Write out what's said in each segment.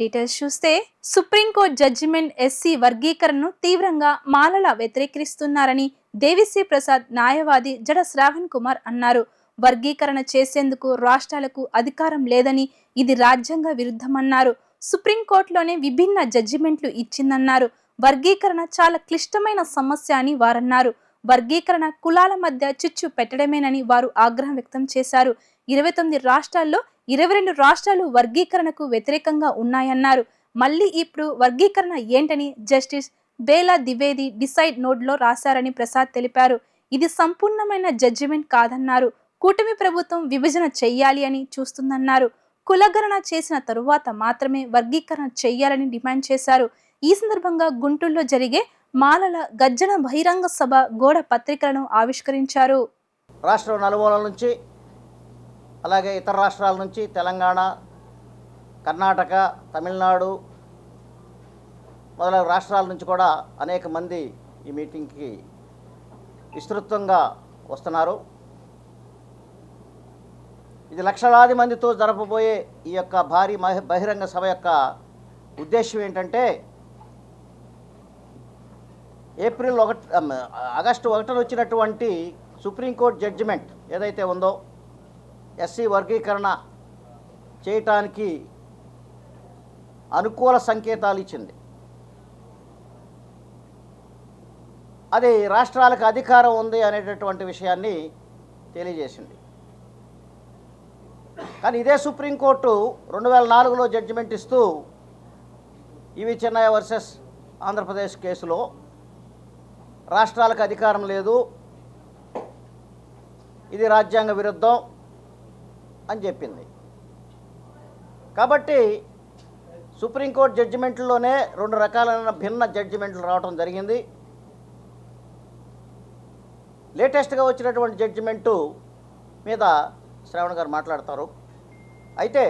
Details చూస్తే supreme court judgement SC వర్గీకరణను తీవ్రంగా మాలల వ్యతిరేకిస్తున్నారని దేవిశ్రీ ప్రసాద్ న్యాయవాది జడ శ్రావణ్ కుమార్ అన్నారు. వర్గీకరణ చేసేందుకు రాష్ట్రాలకు అధికారం లేదని ఇది రాజ్యాంగ విరుద్ధమన్నారు. సుప్రీంకోర్టులోనే విభిన్న జడ్జిమెంట్లు ఇచ్చిందన్నారు. వర్గీకరణ చాలా క్లిష్టమైన సమస్య అని వారన్నారు. వర్గీకరణ కులాల మధ్య చిచ్చు పెట్టడమేనని వారు ఆగ్రహం వ్యక్తం చేశారు. ఇరవై తొమ్మిది రాష్ట్రాల్లో ఇరవై రెండు రాష్ట్రాలు వర్గీకరణకు వ్యతిరేకంగా ఉన్నాయన్నారు. మళ్ళీ ఇప్పుడు వర్గీకరణ ఏంటని జస్టిస్ బేలా ద్వివేది డిసైడ్ నోడ్లో రాశారని ప్రసాద్ తెలిపారు. ఇది సంపూర్ణమైన జడ్జిమెంట్ కాదన్నారు. కూటమి ప్రభుత్వం విభజన చెయ్యాలి అని చూస్తుందన్నారు. కులగణన చేసిన తరువాత మాత్రమే వర్గీకరణ చేయాలని డిమాండ్ చేశారు. ఈ సందర్భంగా గుంటూరులో జరిగే మాలల గర్జన బహిరంగ సభ గోడ పత్రికలను ఆవిష్కరించారు. రాష్ట్రం నలుమూలల నుంచి అలాగే ఇతర రాష్ట్రాల నుంచి తెలంగాణ కర్ణాటక తమిళనాడు మొదలగు రాష్ట్రాల నుంచి కూడా అనేక మంది ఈ మీటింగ్కి విస్తృతంగా వస్తున్నారు. ఇది లక్షలాది మందితో జరపబోయే ఈ యొక్క భారీ మహి- బహిరంగ సభ యొక్క ఉద్దేశం ఏంటంటే ఏప్రిల్ ఒకటి ఆగస్టు ఒకటిన వచ్చినటువంటి సుప్రీంకోర్టు జడ్జిమెంట్ ఏదైతే ఉందో ఎస్సీ వర్గీకరణ చేయటానికి అనుకూల సంకేతాలు ఇచ్చింది. అది రాష్ట్రాలకు అధికారం ఉంది అనేటటువంటి విషయాన్ని తెలియజేసింది. కానీ ఇదే సుప్రీంకోర్టు రెండు వేల నాలుగులో జడ్జిమెంట్ ఇస్తూ ఇవి చెన్నై వర్సెస్ ఆంధ్రప్రదేశ్ కేసులో రాష్ట్రాలకు అధికారం లేదు. ఇది రాజ్యాంగ విరుద్ధం అని చెప్పింది. కాబట్టి సుప్రీంకోర్టు జడ్జిమెంట్లోనే రెండు రకాలైన భిన్న జడ్జిమెంట్లు రావడం జరిగింది. లేటెస్ట్గా వచ్చినటువంటి జడ్జిమెంటు మీద శ్రావణ్ గారు మాట్లాడతారు. అయితే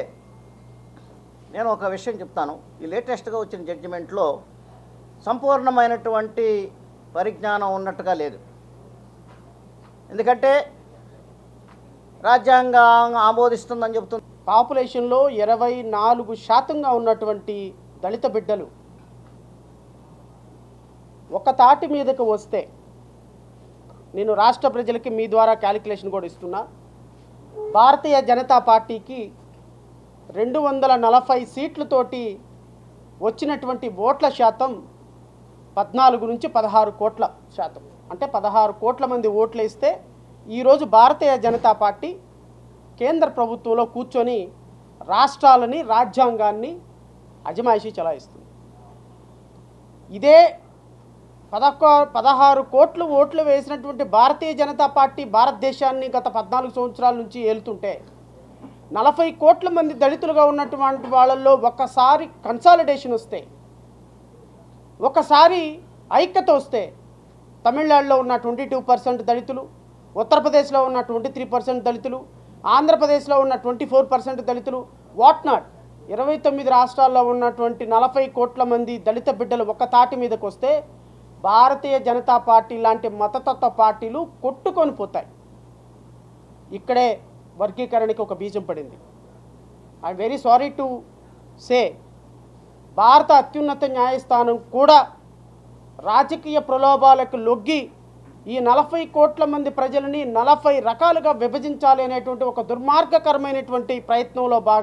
నేను ఒక విషయం చెప్తాను. ఈ లేటెస్ట్గా వచ్చిన జడ్జిమెంట్లో సంపూర్ణమైనటువంటి పరిజ్ఞానం ఉన్నట్టుగా లేదు. ఎందుకంటే రాజ్యాంగం ఆమోదిస్తుందని చెబుతుంది పాపులేషన్లో ఇరవై నాలుగు శాతంగా ఉన్నటువంటి దళిత బిడ్డలు ఒక తాటి మీదకు వస్తే నేను రాష్ట్ర ప్రజలకి మీ ద్వారా క్యాలిక్యులేషన్ కూడా ఇస్తున్నా. భారతీయ జనతా పార్టీకి రెండు వందల నలభై సీట్లతోటి వచ్చినటువంటి ఓట్ల శాతం పద్నాలుగు నుంచి పదహారు కోట్ల శాతం. అంటే పదహారు కోట్ల మంది ఓట్లు వేస్తే ఈరోజు భారతీయ జనతా పార్టీ కేంద్ర ప్రభుత్వంలో కూర్చొని రాష్ట్రాలని రాజ్యాంగాన్ని అజమాయిషీ చలాయిస్తుంది. ఇదే పదకొ పదహారు కోట్లు ఓట్లు వేసినటువంటి భారతీయ జనతా పార్టీ భారతదేశాన్ని గత పద్నాలుగు సంవత్సరాల నుంచి ఏలుతుంటే నలభై కోట్ల మంది దళితులుగా ఉన్నటువంటి వాళ్ళల్లో ఒక్కసారి కన్సాలిడేషన్ వస్తే ఒకసారి ఐక్యత వస్తే తమిళనాడులో ఉన్న ట్వంటీ టూ పర్సెంట్ దళితులు ఉత్తరప్రదేశ్లో ఉన్న ట్వంటీ త్రీ పర్సెంట్ దళితులు ఆంధ్రప్రదేశ్లో ఉన్న ట్వంటీ ఫోర్ పర్సెంట్ దళితులు వాట్ నాట్? ఇరవై తొమ్మిది రాష్ట్రాల్లో ఉన్నటువంటి నలభై కోట్ల మంది దళిత బిడ్డలు ఒక తాటి మీదకి వస్తే భారతీయ జనతా పార్టీ లాంటి మతతత్వ పార్టీలు కొట్టుకొని పోతాయి. ఇక్కడే వర్గీకరణకి ఒక బీజం పడింది. I very sorry to say భారత అత్యున్నత న్యాయస్థానం కూడా రాజకీయ ప్రలోభాలకు లొగ్గి ఈ నలభై కోట్ల మంది ప్రజలని నలభై రకాలుగా విభజించాలి అనేటువంటి ఒక దుర్మార్గకరమైనటువంటి ప్రయత్నంలో భాగం